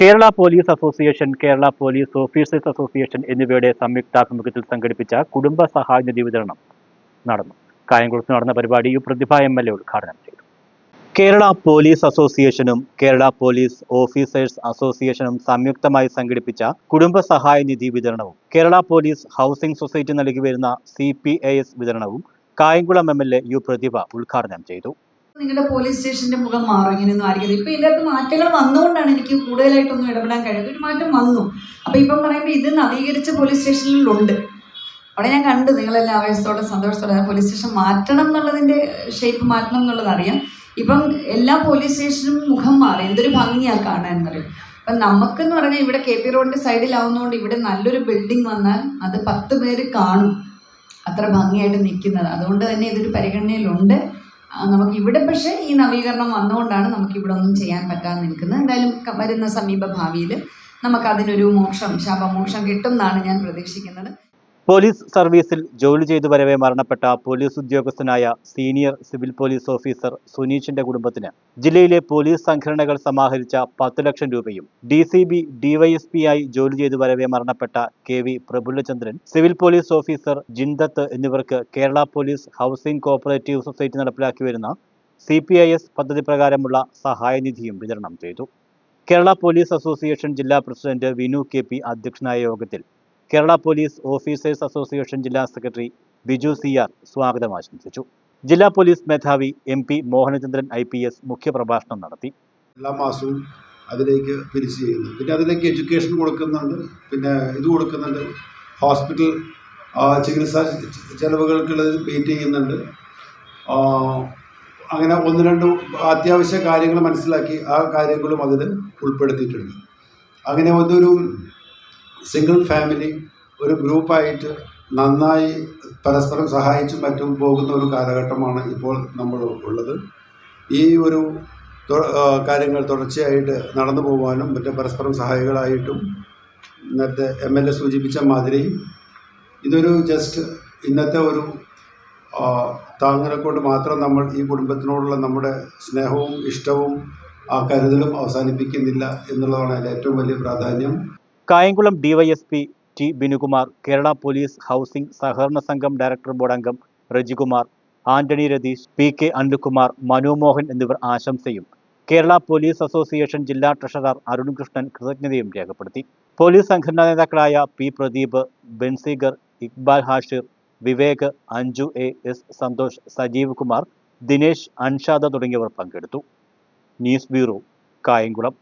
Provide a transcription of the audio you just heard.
Kerala police association Kerala police officers association എന്നിവയുടെ സംയുക്താഭിമുഖ്യത്തിൽ സംഘടിപ്പിച്ച കുടുംബ സഹായ നിധി വിതരണം നടന്നു. കായംകുളത്ത് നടന്ന പരിപാടി U Prathibha M L A ഉദ്ഘാടനം ചെയ്തു. കേരള പോലീസ് അസോസിയേഷനും കേരള പോലീസ് ഓഫീസേഴ്സ് അസോസിയേഷനും സംയുക്തമായി സംഘടിപ്പിച്ച കുടുംബ സഹായ നിധി വിതരണവും കേരള പോലീസ് ഹൗസിംഗ് സൊസൈറ്റി നൽകി വരുന്ന സി വിതരണവും Kayamkulam M L A U Prathibha ഉദ്ഘാടനം ചെയ്തു. നിങ്ങളുടെ പോലീസ് സ്റ്റേഷന്റെ മുഖം മാറും ഇങ്ങനെയൊന്നും ആയിരിക്കും ഇപ്പൊ ഇതിനകത്ത് മാറ്റങ്ങൾ വന്നുകൊണ്ടാണ് എനിക്ക് കൂടുതലായിട്ടൊന്നും ഇടപെടാൻ കഴിയുന്നത്. ഒരു മാറ്റം വന്നു. അപ്പൊ ഇപ്പം പറയുമ്പോൾ ഇത് നവീകരിച്ച പോലീസ് സ്റ്റേഷനിലുണ്ട് അവിടെ ഞാൻ കണ്ടു നിങ്ങളെല്ലാം ആവേശത്തോടെ സന്തോഷത്തോടെ പോലീസ് സ്റ്റേഷൻ മാറ്റണം എന്നുള്ളതിന്റെ ഷേപ്പ് മാറ്റണം എന്നുള്ളത് അറിയാം. ഇപ്പം എല്ലാ പോലീസ് സ്റ്റേഷനും മുഖം മാറി എന്തൊരു ഭംഗിയാണ് കാണാൻ പറയും. അപ്പം നമുക്കെന്ന് പറഞ്ഞാൽ ഇവിടെ കെ പി റോഡിന്റെ സൈഡിലാവുന്നതുകൊണ്ട് ഇവിടെ നല്ലൊരു ബിൽഡിംഗ് വന്നാൽ അത് പത്ത് പേര് കാണും. അത്ര ഭംഗിയായിട്ട് നിൽക്കുന്നത് അതുകൊണ്ട് തന്നെ ഇതൊരു പരിഗണനയിലുണ്ട്. നമുക്ക് ഇവിടെ പക്ഷേ ഈ നവീകരണം വന്നുകൊണ്ടാണ് നമുക്ക് ഇവിടെ ഒന്നും ചെയ്യാൻ പറ്റാതെ നിൽക്കുന്നത്. എന്തായാലും വരുന്ന സമീപ ഭാവിയിൽ നമുക്കതിനൊരു മോക്ഷം ശാപമോക്ഷം കിട്ടും എന്നാണ് ഞാൻ പ്രതീക്ഷിക്കുന്നത്. പോലീസ് സർവീസിൽ ജോലി ചെയ്തു വരവെ മരണപ്പെട്ട പോലീസ് ഉദ്യോഗസ്ഥനായ സീനിയർ സിവിൽ പോലീസ് ഓഫീസർ സുനീഷിന്റെ കുടുംബത്തിന് ജില്ലയിലെ പോലീസ് സംഘടനകൾ സമാഹരിച്ച പത്ത് ലക്ഷം രൂപയും ഡി സി ബി ഡിവൈഎസ്പിയായി ജോലി ചെയ്തു വരവെ മരണപ്പെട്ട K V Prafullachandran civil police officer Jindath എന്നിവർക്ക് Kerala police housing cooperative society നടപ്പിലാക്കി വരുന്ന സി പി ഐ എസ് പദ്ധതി പ്രകാരമുള്ള സഹായനിധിയും വിതരണം ചെയ്തു. കേരള പോലീസ് അസോസിയേഷൻ ജില്ലാ പ്രസിഡന്റ് വിനു കെ പി അധ്യക്ഷനായ യോഗത്തിൽ കേരള പോലീസ് ഓഫീസേഴ്സ് അസോസിയേഷൻ ജില്ലാ സെക്രട്ടറി ബിജു സി ആർ സ്വാഗതം ആശംസിച്ചു. ജില്ലാ പോലീസ് മേധാവി M P Mohanachandran I P S മുഖ്യപ്രഭാഷണം നടത്തി. എല്ലാ മാസവും അതിലേക്ക് പിരിച്ചു ചെയ്യുന്നു. പിന്നെ അതിലേക്ക് എഡ്യൂക്കേഷൻ കൊടുക്കുന്നുണ്ട്. പിന്നെ ഇത് കൊടുക്കുന്നുണ്ട്. ഹോസ്പിറ്റൽ ചികിത്സാ ചെലവുകൾക്കുള്ളത് മീറ്റ് ചെയ്യുന്നുണ്ട്. അങ്ങനെ ഒന്ന് രണ്ട് അത്യാവശ്യ കാര്യങ്ങൾ മനസ്സിലാക്കി ആ കാര്യങ്ങളും അതിൽ ഉൾപ്പെടുത്തിയിട്ടുണ്ട്. അങ്ങനെ ഒന്നൊരു സിംഗിൾ ഫാമിലി ഒരു ഗ്രൂപ്പായിട്ട് നന്നായി പരസ്പരം സഹായിച്ചും മറ്റും പോകുന്ന ഒരു കാലഘട്ടമാണ് ഇപ്പോൾ നമ്മൾ ഉള്ളത്. ഈ ഒരു കാര്യങ്ങൾ തുടർച്ചയായിട്ട് നടന്നു പോകാനും മറ്റു പരസ്പരം സഹായികളായിട്ടും നേരത്തെ എം എൽ എ സൂചിപ്പിച്ച മാതിരി ഇതൊരു ജസ്റ്റ് ഇന്നത്തെ ഒരു താങ്ങനെ കൊണ്ട് മാത്രം നമ്മൾ ഈ കുടുംബത്തിനോടുള്ള നമ്മുടെ സ്നേഹവും ഇഷ്ടവും ആ കരുതലും അവസാനിപ്പിക്കുന്നില്ല എന്നുള്ളതാണ് അതിന്റെ ഏറ്റവും വലിയ പ്രാധാന്യം. Kayamkulam DYSP T Binukumar Kerala police housing സഹകരണ സംഘം ഡയറക്ടർ ബോർഡ് അംഗം റജികുമാർ ആന്റണി രതീഷ് പി കെ അനിൽകുമാർ മനോമോഹൻ എന്നിവർ ആശംസയും. കേരള പോലീസ് അസോസിയേഷൻ ജില്ലാ ട്രഷറർ അരുൺകൃഷ്ണൻ കൃതജ്ഞതയും രേഖപ്പെടുത്തി. പോലീസ് സംഘടനാ നേതാക്കളായ P Pradeep Benziger Iqbal Hashir Vivek Anju A S Santhosh Sajeev Kumar Dinesh Anshad തുടങ്ങിയവർ പങ്കെടുത്തു. News bureau Kayamkulam.